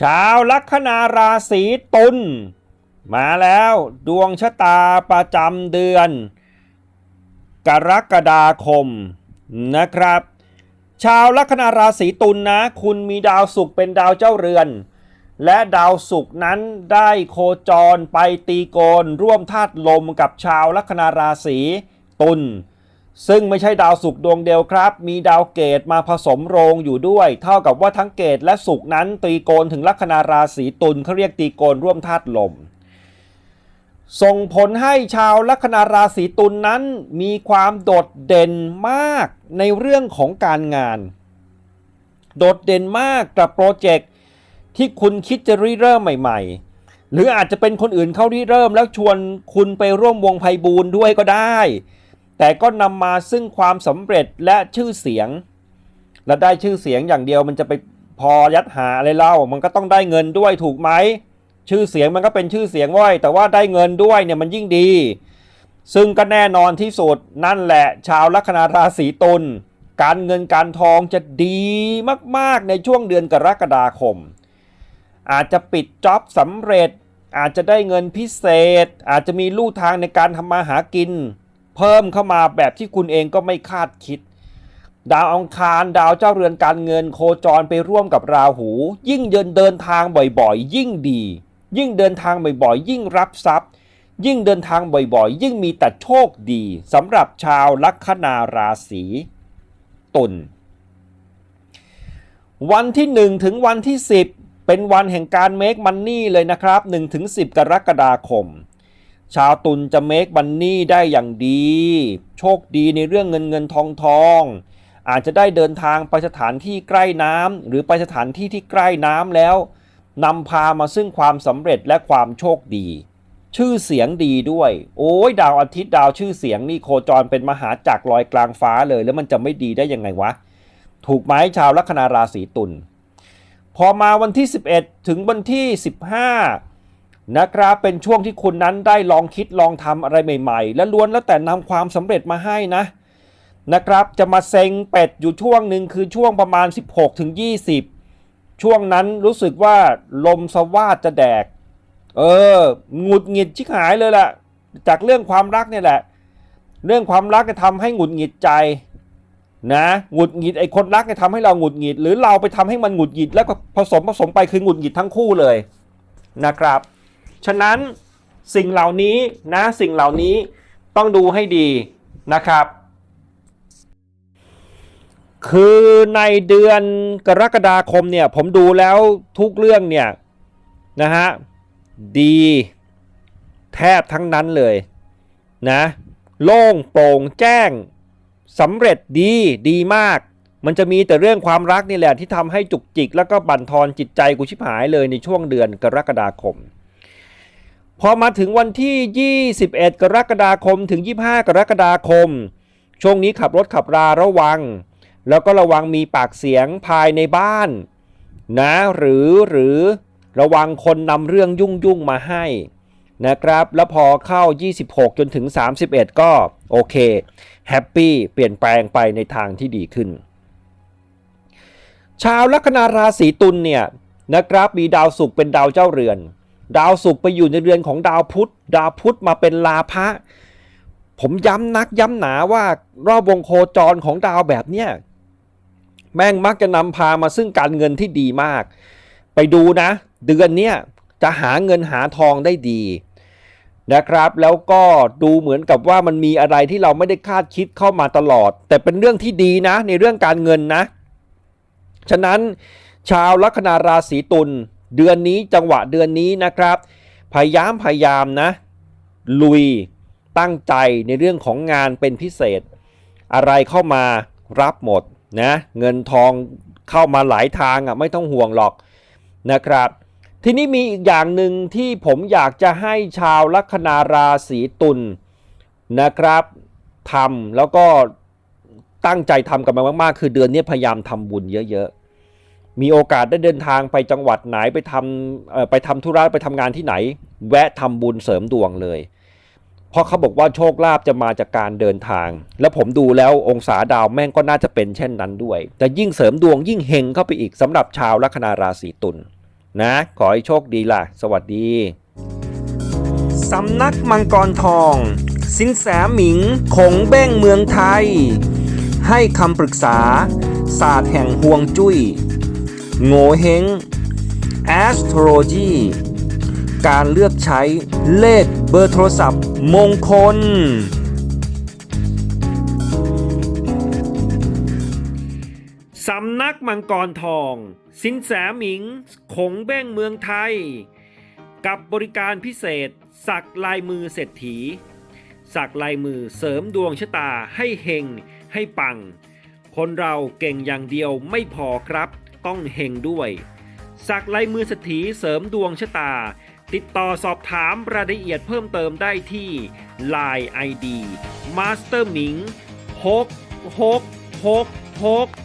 ชาวลัคนาราศีตุลมาแล้วดวงชะตาประจำเดือน กรกฎาคมนะครับ ชาวลัคนาราศีตุลนะ คุณมีดาวศุกร์เป็นดาวเจ้าเรือน และดาวศุกร์นั้นได้โคจรไปตีโกนร่วมธาตุลมกับชาวลัคนาราศีตุล ซึ่งไม่ใช่ดาวศุกร์ดวงเดียวครับ มีดาวเกตมาผสมโรงอยู่ด้วย เท่ากับว่าทั้งเกตและศุกร์นั้นตีโกนถึงลัคนาราศีตุลเขาเรียกตีโกนร่วมธาตุลม ส่งผลให้ชาวลัคนาราศีตุลนนั้นมีความโดดเด่นมากในเรื่องของการงาน โดดเด่นมากกับโปรเจกต์ที่คุณคิดจะริเริ่มใหม่ ๆ หรืออาจจะเป็นคนอื่นเข้าริเริ่มแล้วชวนคุณไปร่วมวงไพบูลด้วยก็ได้ แต่ก็นำมาซึ่งความสำเร็จและชื่อเสียง และได้ชื่อเสียงอย่างเดียวมันจะไปพอยัดหาอะไรเล่า มันก็ต้องได้เงินด้วยถูกไหม ชื่อเสียงมันก็เป็นชื่อเสียงว้ยแต่ว่าได้เงินด้วยเนี่ยมันยิ่งดี ซึ่งก็แน่นอนที่สุดนั่นแหละ ชาวลัคนาราศีตุลการเงินการทองจะดีมากๆในช่วงเดือนกรกฎาคม อาจจะปิดจ็อบสำเร็จ อาจจะได้เงินพิเศษ อาจจะมีลู่ทางในการทำมาหากิน เพิ่มเข้ามาแบบที่คุณเองก็ไม่คาดคิด ดาวอังคารดาวเจ้าเรือนการเงินโคจรไปร่วมกับราหู ยิ่งเดินเดินทางบ่อยๆ ยิ่งดี ยิ่งเดินทางบ่อยๆ ยิ่งรับทรัพย์ ยิ่งเดินทางบ่อยๆ ยิ่งมีแต่โชคดีสำหรับชาวลัคนาราศีตุลวันที่ 1 ถึงวันที่ 10 เป็นวันแห่งการเมคมันนี่เลยนะครับ1ถึง10 กรกฎาคม ชาวตุลจะเมคมันนี่ได้อย่างดี โชคดีในเรื่องเงินเงินทองทองอาจจะได้เดินทางไปสถานที่ใกล้น้ำหรือไปสถานที่ที่ใกล้น้ำแล้วนำพามาซึ่งความสำเร็จและความโชคดี ชื่อเสียงดีด้วย โอ้ยดาวอาทิตย์ดาวชื่อเสียงนี่โคจรเป็นมหาจักรลอยกลางฟ้าเลย แล้วมันจะไม่ดีได้ยังไงวะ ถูกไหมชาวลัคนาราศีตุลพอมาวันที่ 11 ถึงวันที่ 15 นะครับเป็นช่วงที่คุณนั้นได้ลองคิดลองทำอะไรใหม่ ๆ และล้วนแล้วแต่นำความสำเร็จมาให้นะนะครับจะมาเซ็งเป็ดอยู่ช่วงหนึ่งคือช่วงประมาณ 16ถึง20 ช่วงนั้นรู้สึกว่าลมสวาดจะแดก เออหงุดหงิดชิบหายเลยแหละจากเรื่องความรักเนี่ยแหละ เรื่องความรักจะทำให้หงุดหงิดใจนะหงุดหงิดไอ้คนรักจะทำให้เราหงุดหงิด หรือเราไปทำให้มันหงุดหงิดแล้วก็ผสมผสมไปคือหงุดหงิดทั้งคู่เลยนะครับ ฉะนั้นสิ่งเหล่านี้นะสิ่งเหล่านี้ต้องดูให้ดีนะครับ คือในเดือนกรกฎาคมเนี่ยผมดูแล้วทุกเรื่องเนี่ยนะฮะดีแทบทั้งนั้นเลยนะโล่งโปร่งแจ้งสำเร็จดีดีมาก มันจะมีแต่เรื่องความรักนี่แหละที่ทำให้จุกจิก แล้วก็บั่นทอนจิตใจกูชิบหายเลยในช่วงเดือนกรกฎาคม พอมาถึงวันที่ 21 กรกฎาคมถึง 25 กรกฎาคม ช่วงนี้ขับรถขับราระวัง แล้วก็ระวังมีปากเสียงภายในบ้าน นะหรือหรือระวังคนนำเรื่องยุ่งยุ่งมาให้นะครับ แล้วพอเข้า 26 จนถึง 31 ก็โอเคแฮปปี้เปลี่ยนแปลงไปในทางที่ดีขึ้น ชาวลัคนาราศีตุลเนี่ยนะครับมีดาวศุกร์เป็นดาวเจ้าเรือน ดาวศุกร์ไปอยู่ในเรือนของดาวพุธ ดาวพุธมาเป็นลาภะผมย้ำนักย้ำหนาว่ารอบวงโคจรของดาวแบบเนี้ยแม่งมักจะนำพามาซึ่งการเงินที่ดีมาก ไปดูนะ เดือนเนี้ยจะหาเงินหาทองได้ดีนะครับ แล้วก็ดูเหมือนกับว่ามันมีอะไรที่เราไม่ได้คาดคิดเข้ามาตลอด แต่เป็นเรื่องที่ดีนะในเรื่องการเงินนะ ฉะนั้นชาวลัคนาราศีตุล เดือนนี้จังหวะเดือนนี้นะครับ พยายามพยายามนะ ลุยตั้งใจในเรื่องของงานเป็นพิเศษ อะไรเข้ามารับหมดนะเงินทองเข้ามาหลายทางอะไม่ต้องห่วงหรอกนะครับ ทีนี้มีอีกอย่างหนึ่งที่ผมอยากจะให้ชาวลัคนาราศีตุลนะครับทำแล้วก็ตั้งใจทำกันมามากๆ คือเดือนนี้พยายามทำบุญเยอะๆ มีโอกาสได้เดินทางไปจังหวัดไหนไปทำไปทำธุระไปทำงานที่ไหน แวะทำบุญเสริมดวงเลย เพราะเขาบอกว่าโชคลาภจะมาจากการเดินทาง แล้วผมดูแล้วองศาดาวแม่งก็น่าจะเป็นเช่นนั้นด้วย แต่ยิ่งเสริมดวงยิ่งเฮงเข้าไปอีกสำหรับชาวลัคนาราศีตุลนะขอให้โชคดีล่ะ สวัสดีสำนักมังกรทอง สินแสหมิงคงเบ้งเมืองไทย ให้คำปรึกษาศาสตร์แห่งห่วงจุย้ย โงเฮง astrology การเลือกใช้เลขเบอร์โทรศัพท์ มงคล สำนักมังกรทอง สินแสหมิงคงเบ้งเมืองไทย กับบริการพิเศษ สักลายมือเศรษฐี สักลายมือเสริมดวงชะตาให้เฮงให้ปัง คนเราเก่งอย่างเดียวไม่พอครับ ก้องเฮงด้วย สักลายมือสถีเสริมดวงชะตา ติดต่อสอบถามรายละเอียดเพิ่มเติมได้ที่ Line ID Master หมิง6 6 6 6